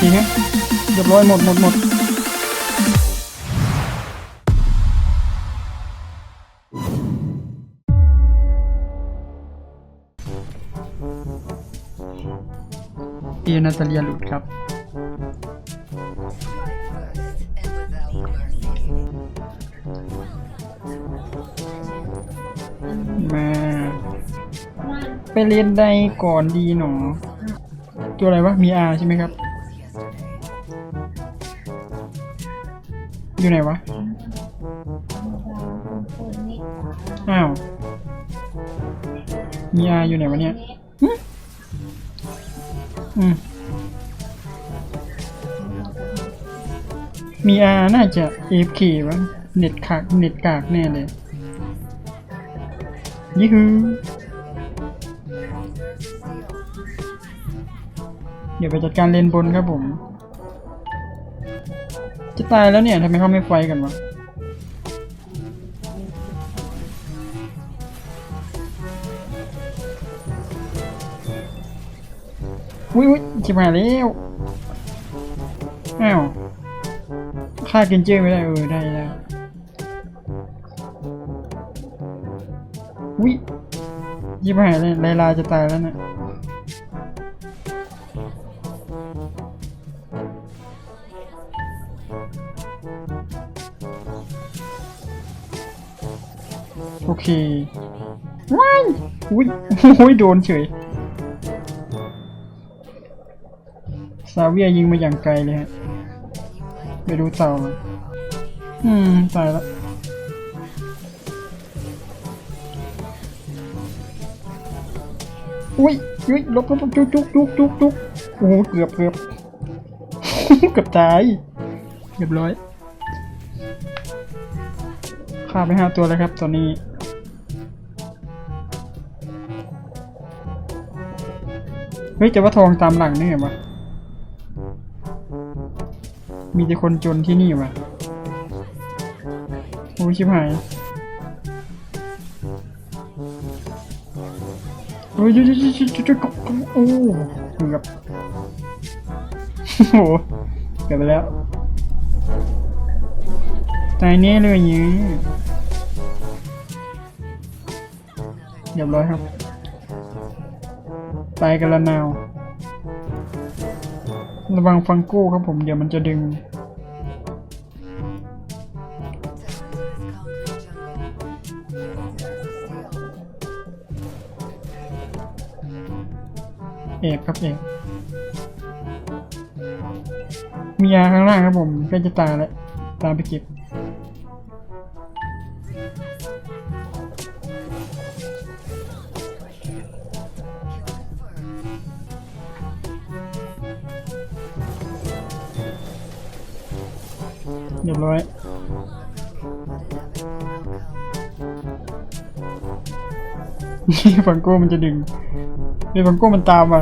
ทีฮะเรียบร้อยหมดหมดหมดเอนาตาเลียหลุดครับมาไปเรียนใดก่อนดีหนอ ตัวอะไรวะ มีอาใช่ไหมครับ อยู่ไหนวะ อ้าวมีอาอยู่ไหนวะเนี่ยอืมมีอาน่าจะ AFK วะเน็ตขากเน็ตกากแน่เลยยี่ฮือเดี๋ยวไปจัดการเลนบนครับผม จะตายแล้วเนี่ยทำไมเขาไม่ไฟกันวะอุ้ยจิบหายแล้วอ้าวฆ่ากินเจอไม่ได้เออได้แล้วอุ้ยจิบหายเลยไลลาจะตายแล้วเนะโเคว้ายอุ้ยโอ้ยโดนเฉยซาเวียยิงมาอย่างไกลเลยฮะไปดูเต่ามันอืม ตายล้วอุ้ยอุ้ยลบลบจุกจุกจุกจุกจุกโอ้เกือบเกือบเกือบตายเรียบร้อยฆ่าไปห้าตัวแล้วครับ ตอนนี้ เฮ้ยแต่ว่าทองตามหลังนี่ไงวะมีแต่คนจนที่นี่วะโอ้ยชิบหายโอ้ยจุ๊จุ๊จุ๊จุ๊จุ๊จุ๊โอ้เกือบโอ้โหเกือบไปแล้วตายแน่เลยอย่างนี้เรียบร้อยครับ ตายกันละนาว ระวังฟังกู้ครับผม เดี๋ยวมันจะดึง เอกครับเอกมียาข้างล่างครับผมกล้จะตายแล้ว ตามไปเก็บ เรียบร้อยนี่ฟังโก้มันจะดึงเดี๋ยวฟังโก้มันตามมา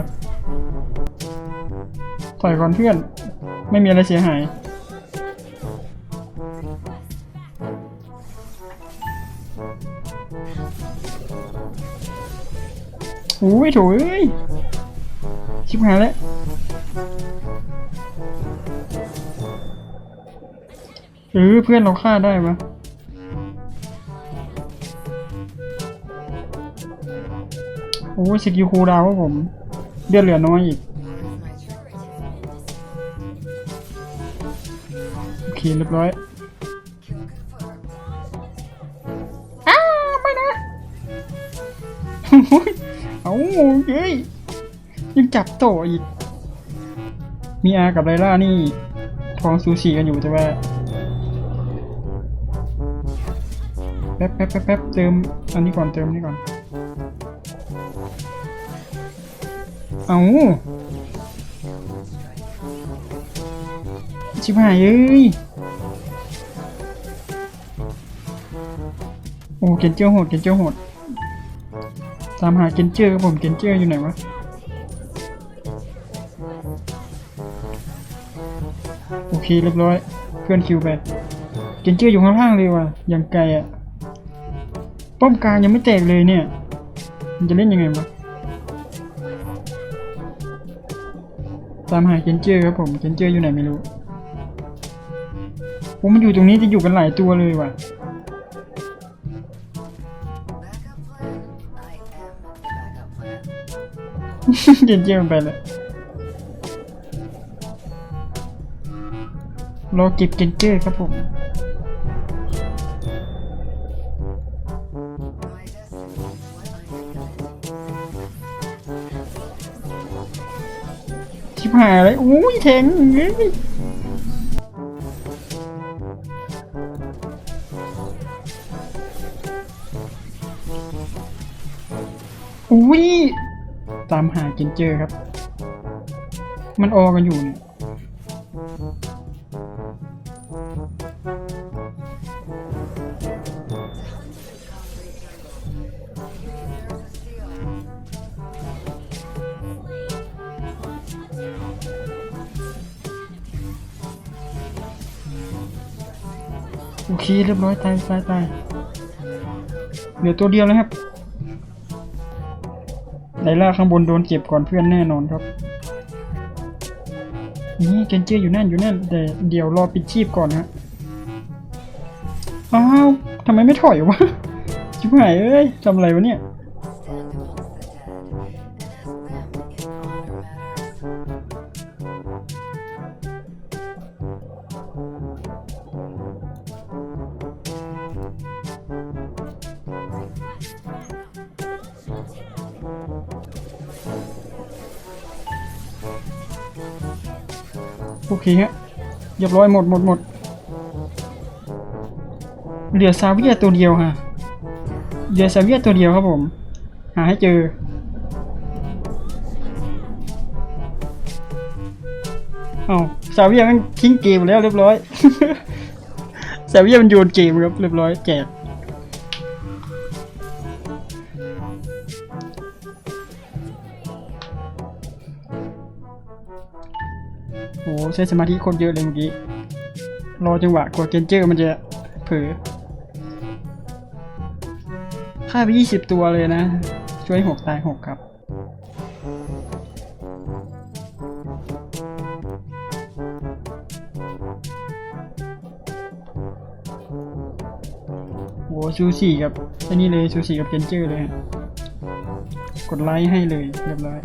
ต่อยก่อนเพื่อน ไม่มีอะไรเสียหายอุ้ยโถอยชิบหายแล้ว เออเพื่อนเราฆ่าได้ปะโอ้สกิลคูดาวครับผมเลือดเหลือน้อยอีก โอเคเรียบร้อยอ้าไม่นะเอาเฮ้ยยังจับโตอีก มีอากับไลล่านี่ ทองซูชิกันอยู่แต่ว่า แป๊บแป๊บแป๊บแป๊บเติมอันนี้ก่อนเติมนี้ก่อน เอาชิบหายเอ้ย โอ้เกนเจอร์โหดเกนเจอร์โหด ตามหาเกนเจอร์ครับผมเกนเจอร์อยู่ไหนวะโอเคเรียบร้อย เพื่อนคิวไป เกนเจอร์อยู่ข้างล่างเลยว่ะอย่างไกลอะ ป้อมกลางยังไม่แตกเลยเนี่ย มันจะเล่นยังไงวะตามหาเคนเจอร์ครับผมเคนเจอร์อยู่ไหนไม่รู้ผมมันอยู่ตรงนี้จะอยู่กันหลายตัวเลยว่ะเคนเจอร์มันไปเลยรอเก็บเคนเจอร์ครับผม ชิบหายเลยอุ้ยแทงเอ้ยอุ้ยตามหากินเจอครับ มันออกันอยู่เนี่ย โอเคเรียบร้อยตายตายตายเหลือตัวเดียวแล้วครับไดล่าข้างบนโดนเก็บก่อนเพื่อนแน่นอนครับ นี่เกนเจอร์อยู่นั่นอยู่นั่นแต่เดี๋ยวรอปิดชีพก่อนนะอ้าวทำไมไม่ถอยวะชิบหายเอ้ยทำอะไรวะเนี่ย โอเคฮะเรียบร้อยหมดหมดหมดเหลือซาเวียตัวเดียวฮะเหลือซาเวียตัวเดียวครับผม หาให้เจอ เอาซาเวียมันทิ้งเกมแล้วเรียบร้อยซาเวียมันโยนเกมครับเรียบร้อยแจก โอ้ใช้สมาธิคนเยอะเลยเมื่อกี้ รอจังหวะกว่าเกนเจอร์มันจะเผลอฆ่าไปยี่สิบตัวเลยนะ ช่วยหกตายหกครับ โอ้ซูซี่กับอันนี้เลยซูซี่กับเกนเจอร์เลย กดไลค์ให้เลยเรียบร้อย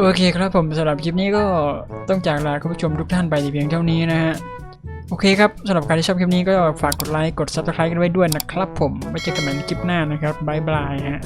โอเคครับผมสำหรับคลิปนี้ก็ต้องจากลาคุณผู้ชมทุกท่านไปในเพียงเท่านี้นะฮะโอเคครับสำหรับใครที่ชอบคลิปนี้ก็ฝากกดไลค์กด subscribe กันไว้ด้วยนะครับผมไว้เจอกันใหม่ในคลิปหน้านะครับบายบายฮะ